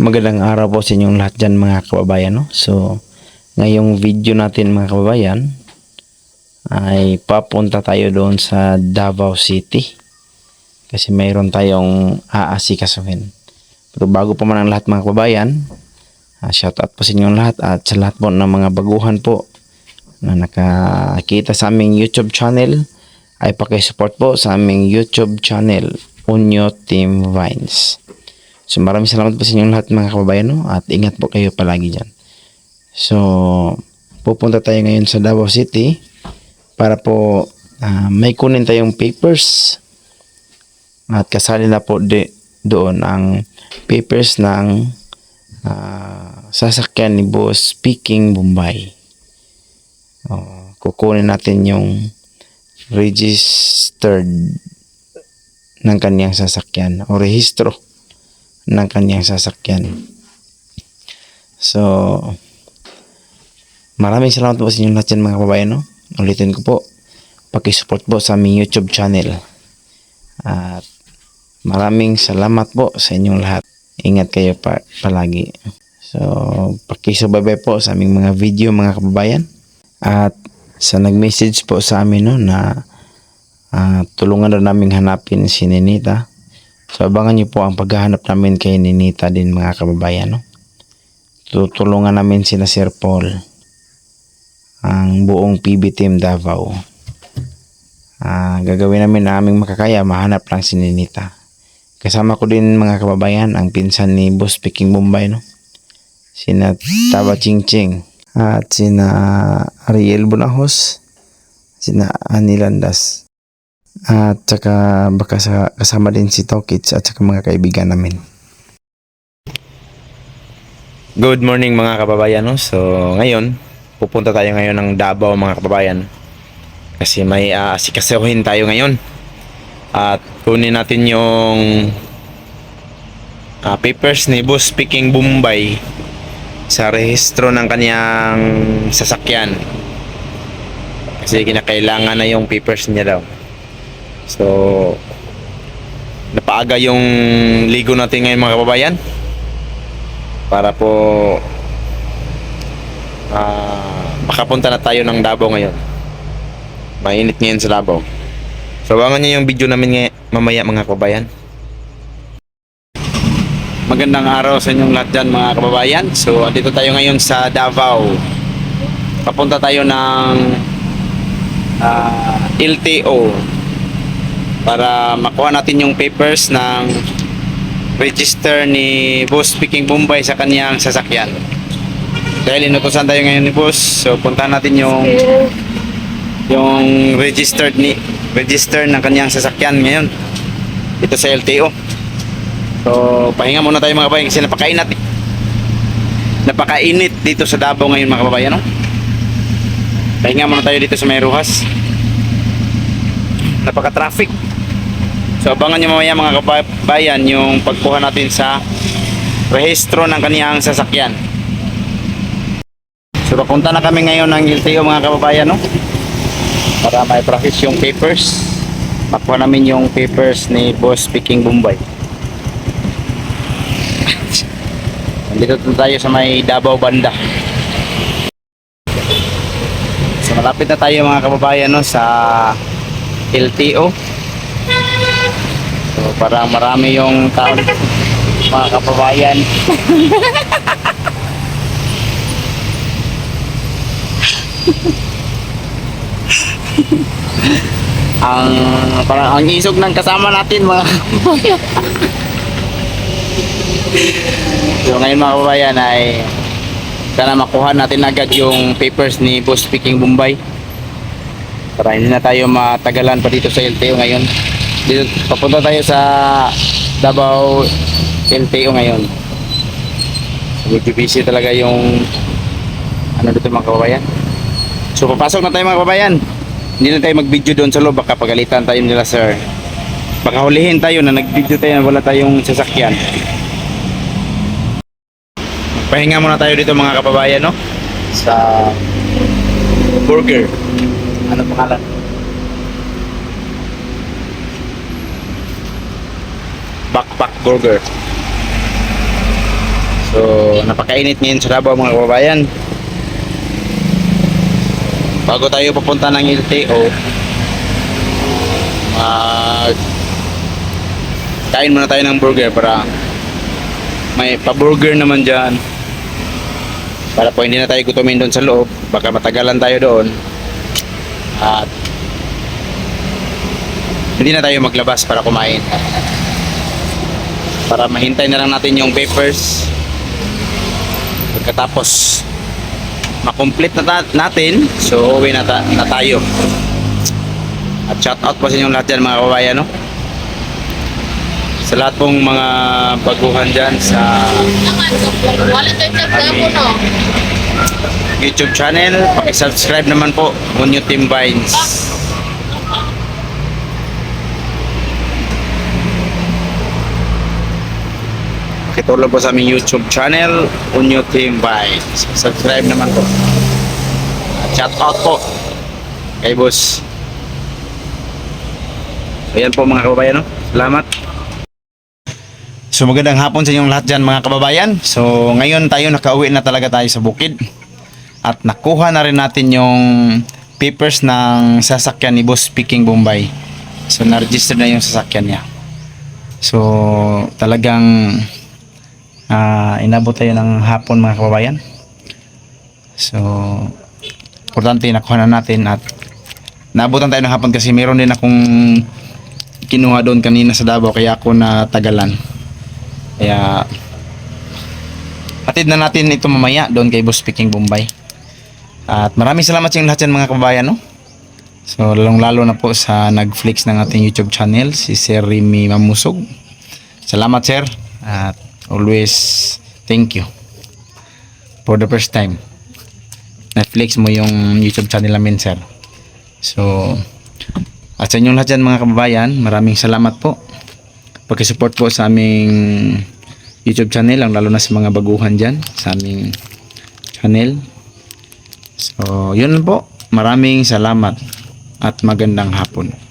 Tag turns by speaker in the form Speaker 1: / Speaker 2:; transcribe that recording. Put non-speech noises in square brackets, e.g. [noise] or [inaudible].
Speaker 1: Magandang araw po sa inyong lahat dyan mga kababayan. No? So, ngayong video natin mga kababayan ay papunta tayo doon sa Davao City. Kasi mayroon tayong aasikasuhin. Pero bago pa man ang lahat mga kababayan, uh, shout out po sa inyong lahat at sa lahat po ng mga baguhan po na nakakita sa aming YouTube channel ay pakisupport po sa aming YouTube channel Unyo Team Vines. So maraming salamat po sa inyong lahat mga kababayan no? at ingat po kayo palagi dyan. So pupunta tayo ngayon sa Davao City para po ah, may kunin tayong papers at kasali na po di, doon ang papers ng ah, sasakyan ni Boss Speaking Bombay. Oh, kukunin natin yung registered ng kanyang sasakyan o rehistro ng kanyang sasakyan. So, maraming salamat po sa inyong lahat dyan mga kababayan. No? Ulitin ko po, pakisupport po sa aming YouTube channel. At maraming salamat po sa inyong lahat. Ingat kayo pa palagi. So, pakisubaybay po sa aming mga video mga kababayan. At sa nag-message po sa amin no, na ah, tulungan na naming hanapin si Ninita. So abangan niyo po ang paghahanap namin kay Ninita din mga kababayan. No? Tutulungan namin sila Sir Paul. Ang buong PB Team Davao. Ah, gagawin namin na aming makakaya mahanap lang si Ninita. Kasama ko din mga kababayan ang pinsan ni Boss Peking Bombay no. Sina Taba Ching Ching at sina Ariel Bonajos, sina Ani Landas. At saka baka sa, kasama din si Tokits at saka mga kaibigan namin. Good morning mga kababayan. No? So ngayon, pupunta tayo ngayon ng Davao mga kababayan. Kasi may uh, asikasuhin tayo ngayon. At kunin natin yung ah, papers ni Boss Speaking Bombay sa rehistro ng kanyang sasakyan. Kasi kinakailangan na yung papers niya daw. So, napaaga yung ligo natin ngayon mga kababayan. Para po ah makapunta na tayo ng Davao ngayon. Mainit ngayon sa Davao. So, abangan nyo yung video namin ngay- mamaya mga kababayan. Magandang araw sa inyong lahat dyan mga kababayan. So, dito tayo ngayon sa Davao. Papunta tayo ng ah, LTO para makuha natin yung papers ng register ni Boss Speaking Bombay sa kanyang sasakyan. Dahil inutusan tayo ngayon ni Boss, so puntahan natin yung yung registered ni register ng kanyang sasakyan ngayon dito sa LTO. So, pahinga muna tayo mga kababayan kasi napakainit. Napakainit dito sa Davao ngayon mga kababayan. No? Pahinga muna tayo dito sa Mayruhas. Napaka-traffic. So, abangan nyo mamaya mga kababayan yung pagkuha natin sa rehistro ng kaniyang sasakyan. So, papunta na kami ngayon ng LTO mga kababayan. No? Para may process yung papers. Makuha namin yung papers ni Boss Speaking Bombay. [laughs] Nandito na tayo sa may Davao Banda. So malapit na tayo mga kababayan no, sa LTO. So parang marami yung tao dito, mga kababayan. ang parang ang isog ng kasama natin mga kababayan. So ngayon mga kababayan ay sana makuha natin agad yung papers ni Boss Speaking Bombay. Para hindi na tayo matagalan pa dito sa LTO ngayon. Dito, papunta tayo sa Davao LTO ngayon. Busy talaga yung ano dito mga kababayan. So papasok na tayo mga kababayan. Hindi na tayo mag-video doon sa loob baka pagalitan tayo nila sir. Baka hulihin tayo na nag-video tayo na wala tayong sasakyan. Pahinga muna tayo dito mga kababayan, no? Sa burger. Ano pangalan? Burger. So, napakainit ngayon sa Davao mga kababayan. Bago tayo papunta ng LTO, mag kain muna tayo ng burger para may pa-burger naman dyan. Para po hindi na tayo gutumin doon sa loob. Baka matagalan tayo doon. At hindi na tayo maglabas para kumain. Para mahintay na lang natin yung papers. Pagkatapos makomplete na ta- natin, so uwi na, ta- na tayo. At shout out po sa inyong lahat dyan mga kababayan, no? Sa lahat pong mga baguhan dyan sa
Speaker 2: no?
Speaker 1: YouTube channel, paki-subscribe naman po, Munyo Team Vines. Pakitulong po sa aming YouTube channel, Unyo Team Vines. Subscribe naman po. Shout out po kay boss. Ayan po mga kababayan, no? Salamat. So magandang hapon sa inyong lahat dyan mga kababayan. So ngayon tayo nakauwi na talaga tayo sa bukid. At nakuha na rin natin yung papers ng sasakyan ni Boss Speaking Bombay. So na-register na yung sasakyan niya. So talagang ah, inabot tayo ng hapon mga kababayan. So importante nakuha na natin at naabutan tayo ng hapon kasi meron din akong kinuha doon kanina sa Davao kaya ako natagalan. Kaya hatid na natin ito mamaya doon kay Boss Speaking Bombay. At maraming salamat sa inyo lahat yan mga kababayan. No? So lalong lalo na po sa nag-flex ng ating YouTube channel, si Sir Remy Mamusog. Salamat sir. At always thank you for the first time. Na-flex mo yung YouTube channel namin sir. So at sa inyong lahat dyan mga kababayan, maraming salamat po. Pagkisupport po sa aming YouTube channel, ang lalo na sa mga baguhan dyan sa aming channel. So, yun po. Maraming salamat at magandang hapon.